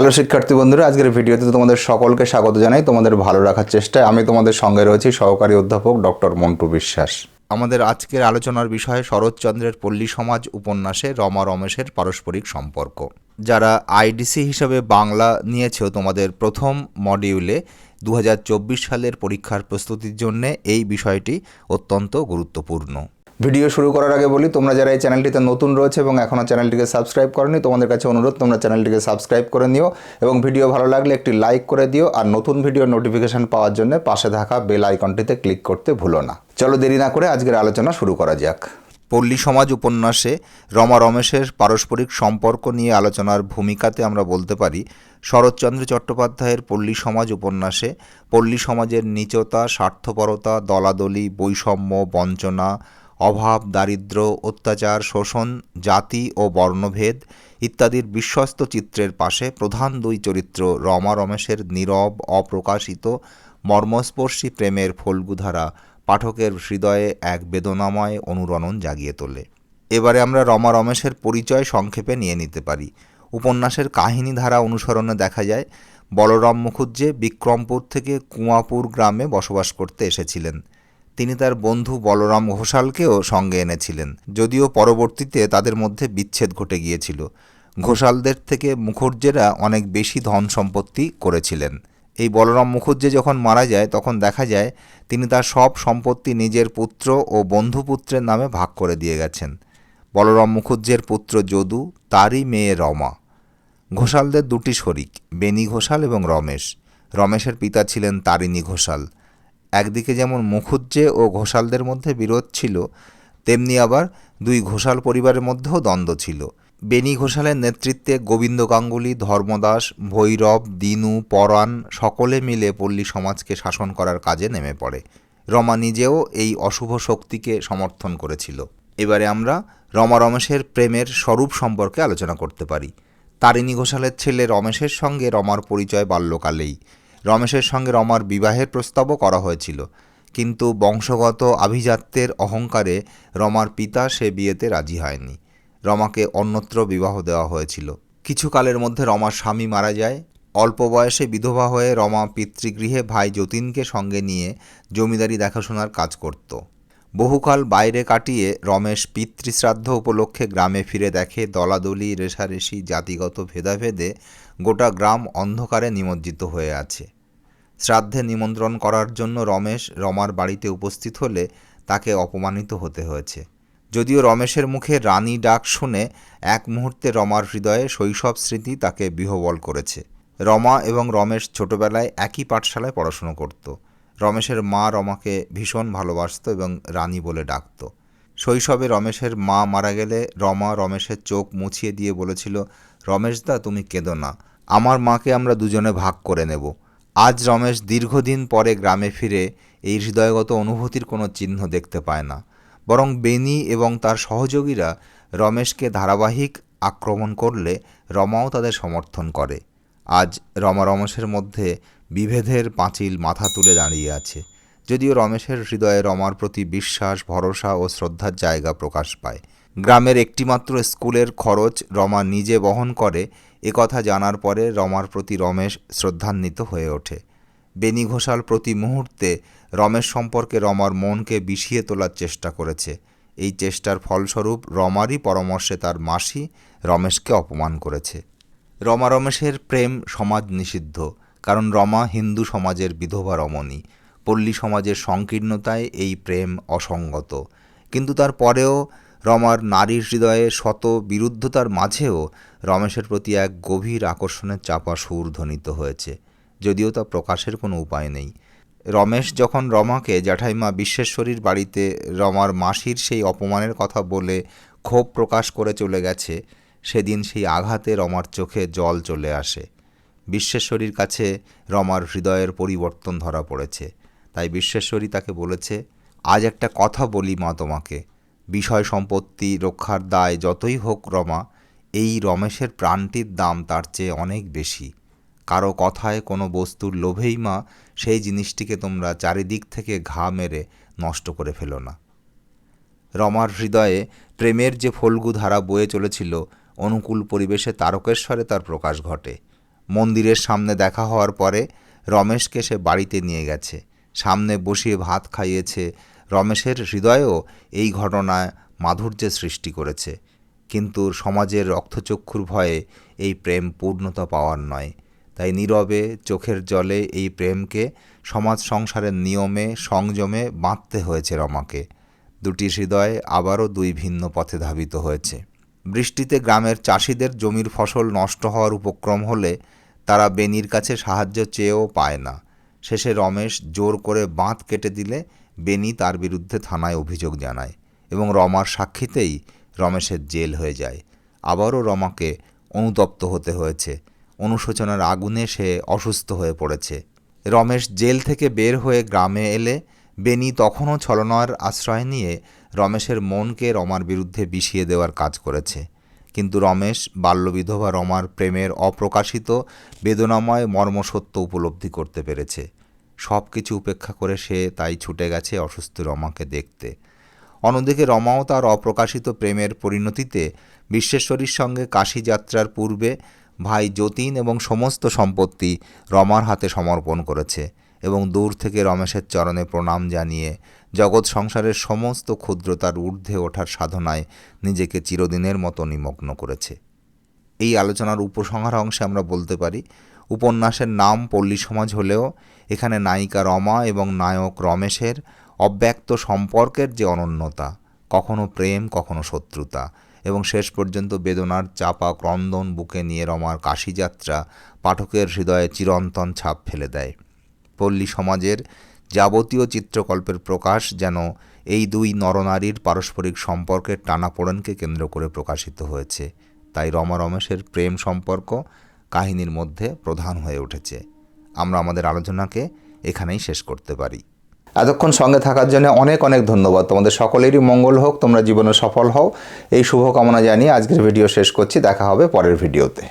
Hello শিক্ষার্থী বন্ধুরা, আজকের ভিডিওতে তোমাদের সকলকে স্বাগত জানাই। তোমাদের ভালো রাখার চেষ্টায় আমি তোমাদের সঙ্গে রয়েছি সহকারী অধ্যাপক ডক্টর মন্টু বিশ্বাস। আমাদের আজকের আলোচনার বিষয় শরৎচন্দ্রের পল্লী সমাজ উপন্যাসে রমা রমেশের পারস্পরিক সম্পর্ক। যারা আইডিসি হিসাবে বাংলা নিয়েছেও তোমাদের প্রথম মডিউলে দু হাজার চব্বিশ সালের পরীক্ষার প্রস্তুতির জন্য এই বিষয়টি অত্যন্ত গুরুত্বপূর্ণ। ভিডিও শুরু করার আগে বলি, তোমরা যারা এই চ্যানেলটিতে নতুন রয়েছে এবং এখনও চ্যানেলটিকে সাবস্ক্রাইব করনি, তোমাদের কাছে অনুরোধ, তোমরা চ্যানেলটিকে সাবস্ক্রাইব করে নিও এবং ভিডিও ভালো লাগলে একটি লাইক করে দিও আর নতুন ভিডিও নোটিফিকেশন পাওয়ার জন্য পাশে থাকা বেল আইকনটিতে ক্লিক করতে ভুলো না। চলো দেরি না করে আজকের আলোচনা শুরু করা যাক। পল্লী সমাজ উপন্যাসে রমা রমেশের পারস্পরিক সম্পর্ক নিয়ে আলোচনার ভূমিকাতে আমরা বলতে পারি, শরৎচন্দ্র চট্টোপাধ্যায়ের পল্লী সমাজ উপন্যাসে পল্লী সমাজের নীচতা, স্বার্থপরতা, দলাদলি, বৈষম্য, বঞ্চনা অভাব দারিদ্র্য অত্যাচার, শোষণ, জাতি ও বর্ণভেদ ইত্যাদির বিশ্বস্ত চিত্রের পাশে প্রধান দুই চরিত্র রমা রমেশের নীরব, অপ্রকাশিত, মর্মস্পর্শী প্রেমের ফল্গুধারা পাঠকের হৃদয়ে এক বেদনাময় অনুরণন জাগিয়ে তোলে। এবারে আমরা রমা রমেশের পরিচয় সংক্ষেপে নিয়ে নিতে পারি। উপন্যাসের কাহিনী ধারা অনুসরণে দেখা যায়, বলরাম মুখুজ্জে বিক্রমপুর থেকে কুয়াপুর গ্রামে বসবাস করতে এসেছিলেন। তিনি তার বন্ধু বলরাম ঘোষালকেও সঙ্গে এনেছিলেন, যদিও পরবর্তীতে তাদের মধ্যে বিচ্ছেদ ঘটে গিয়েছিল। ঘোষালদের থেকে মুখর্জেরা অনেক বেশি ধন সম্পত্তি করেছিলেন। এই বলরাম মুখুজ্জে যখন মারা যায়, তখন দেখা যায় তিনি তার সব সম্পত্তি নিজের পুত্র ও বন্ধুপুত্রের নামে ভাগ করে দিয়ে গেছেন। বলরাম মুখুজ্জের পুত্র যদু, তারই মেয়ে রমা। ঘোষালদের দুটি শরিক বেনি ঘোষাল এবং রমেশ। রমেশের পিতা ছিলেন তারিণী ঘোষাল। একদিকে যেমন মুখুজ্জে ও ঘোষালদের মধ্যে বিরোধ ছিল, তেমনি আবার দুই ঘোষাল পরিবারের মধ্যেও দ্বন্দ্ব ছিল। বেনি ঘোষালের নেতৃত্বে গোবিন্দ গাঙ্গুলি, ধর্মদাস, ভৈরব, দিনু, পরাণ সকলে মিলে পল্লী সমাজকে শাসন করার কাজে নেমে পড়ে। রমা নিজেও এই অশুভ শক্তিকে সমর্থন করেছিল। এবারে আমরা রমা রমেশের প্রেমের স্বরূপ সম্পর্কে আলোচনা করতে পারি। তারিণী ঘোষালের ছেলে রমেশের সঙ্গে রমার পরিচয় বাল্যকালেই। রমেশের সঙ্গে রমার বিবাহের প্রস্তাবও করা হয়েছিল। কিন্তু বংশগত আভিজাত্যের অহংকারে রমার পিতা সে বিয়েতে রাজি হয়নি। রমাকে অন্যত্র বিবাহ দেওয়া হয়েছিল। কিছুকালের মধ্যে রমার স্বামী মারা যায়। অল্প বয়সে বিধবা হয়ে রমা পিতৃগৃহে ভাই যতীনকে সঙ্গে নিয়ে জমিদারি দেখাশোনার কাজ করত। বহুকাল বাইরে কাটিয়ে রমেশ পিতৃশ্রাদ্ধ উপলক্ষে গ্রামে ফিরে দেখে দলাদলি, রেশারেশি জাতিগত ভেদাভেদে গোটা গ্রাম অন্ধকারে নিমজ্জিত হয়ে আছে। শ্রাদ্ধে নিমন্ত্রণ করার জন্য রমেশ রমার বাড়িতে উপস্থিত হলে তাকে অপমানিত হতে হয়েছে। যদিও রমেশের মুখে রানী ডাক শুনে এক মুহূর্তে রমার হৃদয়ে শৈশব স্মৃতি তাকে বিহবল করেছে। রমা এবং রমেশ ছোটবেলায় একই পাঠশালায় পড়াশুনো করত। রমেশের মা রমাকে ভীষণ ভালোবাসত এবং রানী বলে ডাকত। শৈশবে রমেশের মা মারা গেলে রমা রমেশের চোখ মুছিয়ে দিয়ে বলেছিল, রমেশদা, তুমি কেঁদো না। আমার মাকে আমরা দুজনে ভাগ করে নেব। আজ রমেশ দীর্ঘদিন পরে গ্রামে ফিরে এই হৃদয়গত অনুভূতির কোনো চিহ্ন দেখতে পায় না। বরং বেনি এবং তার সহযোগীরা রমেশকে ধারাবাহিক আক্রমণ করলে রমাও তাদের সমর্থন করে। আজ রমা রমেশের মধ্যে বিভেদের পাঁচিল মাথা তুলে দাঁড়িয়ে আছে, যদিও রমেশের হৃদয়ে রমার প্রতি বিশ্বাস, ভরসা ও শ্রদ্ধার জায়গা প্রকাশ পায়। গ্রামের একটিমাত্র স্কুলের খরচ রমা নিজে বহন করে একথা জানার পরে রমার প্রতি রমেশ শ্রদ্ধান্বিত হয়ে ওঠে। বেনি ঘোষাল প্রতি মুহূর্তে রমেশ সম্পর্কে রমার মনকে বিষিয়ে তোলার চেষ্টা করেছে। এই চেষ্টার ফলস্বরূপ রমারই পরামর্শে তার মাসি রমেশকে অপমান করেছে। রমা রমেশের প্রেম সমাজ নিষিদ্ধ। কারণ রমা হিন্দু সমাজের বিধবা রমণী। পল্লী সমাজের সংকীর্ণতায় এই প্রেম অসঙ্গত। কিন্তু তারপরেও রমার নারীর হৃদয়ে শত বিরুদ্ধতার মাঝেও রমেশের প্রতি এক গভীর আকর্ষণের চাপা সুর ধ্বনিত হয়েছে, যদিও তা প্রকাশের কোনো উপায় নেই। রমেশ যখন রমাকে জ্যাঠাইমা বিশ্বেশ্বরীর বাড়িতে রমার মাসির সেই অপমানের কথা বলে ক্ষোভ প্রকাশ করে চলে গেছে, সেদিন সেই আঘাতে রমার চোখে জল চলে আসে। বিশ্বেশ্বরীর কাছে রমার হৃদয়ের পরিবর্তন ধরা পড়েছে। তাই বিশ্বেশ্বরী তাকে বলেছে, আজ একটা কথা বলি মা তোমাকে। বিষয় সম্পত্তি রক্ষার দায় যতই হোক রমা, এই রমেশের প্রাণটির দাম তার চেয়ে অনেক বেশি। কারও কথায় কোনো বস্তুর লোভেই মা সেই জিনিসটিকে তোমরা চারিদিক থেকে ঘা মেরে নষ্ট করে ফেলো না। রমার হৃদয়ে প্রেমের যে ফল্গু ধারা বয়ে চলেছিল, অনুকূল পরিবেশে তারকেশ্বরে তার প্রকাশ ঘটে। মন্দিরের সামনে দেখা হওয়ার পরে রমেশকে সে বাড়িতে নিয়ে গেছে। সামনে বসিয়ে ভাত খাইয়েছে। রমেশের হৃদয়েও এই ঘটনায় মাধুর্যের সৃষ্টি করেছে। কিন্তু সমাজের রক্তচক্ষুর ভয়ে এই প্রেম পূর্ণতা পাওয়ার নয়। তাই নীরবে চোখের জলে এই প্রেমকে সমাজ সংসারের নিয়মে, সংযমে বাঁধতে হয়েছে রমাকে। দুটি হৃদয় আবারও দুই ভিন্ন পথে ধাবিত হয়েছে। বৃষ্টিতে গ্রামের চাষিদের জমির ফসল নষ্ট হওয়ার উপক্রম হলে তারা বেনির কাছে সাহায্য চেয়েও পায় না। শেষে রমেশ জোর করে বাঁধ কেটে দিলে বেনি তার বিরুদ্ধে থানায় অভিযোগ জানায় এবং রমার সাক্ষীতেই রমেশের জেল হয়ে যায়। আবারও রমাকে অনুতপ্ত হতে হয়েছে। অনুশোচনার আগুনে সে অসুস্থ হয়ে পড়েছে। রমেশ জেল থেকে বের হয়ে গ্রামে এলে বেনি তখনও ছলনার আশ্রয় নিয়ে রমেশের মনকে রমার বিরুদ্ধে বিষিয়ে দেওয়ার কাজ করেছে। কিন্তু রমেশ বাল্যবিধবা রমার প্রেমের অপ্রকাশিত, বেদনাময় মর্মসত্য উপলব্ধি করতে পেরেছে। সব কিছু উপেক্ষা করে সে তাই ছুটে গেছে অসুস্থ রমাকে দেখতে। অন্যদিকে রমাও তার অপ্রকাশিত প্রেমের পরিণতিতে বিশ্বেশ্বরীর সঙ্গে কাশী যাত্রার পূর্বে ভাই যতীন এবং সমস্ত সম্পত্তি রমার হাতে সমর্পণ করেছে। এবং দূর থেকে রমেশের চরণে প্রণাম জানিয়ে জগৎ সংসারের সমস্ত ক্ষুদ্রতার ঊর্ধ্বে ওঠার সাধনায় নিজেকে চিরদিনের মতো নিমগ্ন করেছে। এই আলোচনার উপসংহার অংশে আমরা বলতে পারি, উপন্যাসের নাম পল্লী সমাজ হলেও এখানে নায়িকা রমা এবং নায়ক রমেশের অব্যক্ত সম্পর্কের যে অনন্যতা, কখনো প্রেম, কখনো শত্রুতা এবং শেষ পর্যন্ত বেদনার চাপা ক্রন্দন বুকে নিয়ে রমার কাশীযাত্রা পাঠকের হৃদয়ে চিরন্তন ছাপ ফেলে দেয়। পল্লী সমাজের যাবতীয় চিত্রকল্পের প্রকাশ যেন এই দুই নরনারীর পারস্পরিক সম্পর্কের টানাপোড়েনকে কেন্দ্র করে প্রকাশিত হয়েছে। তাই রমা রমেশের প্রেম সম্পর্ক কাহিনীর মধ্যে প্রধান হয়ে উঠেছে। আমরা আমাদের আলোচনাকে এখানেই শেষ করতে পারি। এতক্ষণ সঙ্গে থাকার জন্য অনেক অনেক ধন্যবাদ। তোমাদের সকলেরই মঙ্গল হোক, তোমরা জীবনে সফল হও। এই শুভকামনা জানিয়ে আজকের ভিডিও শেষ করছি। দেখা হবে পরের ভিডিওতে।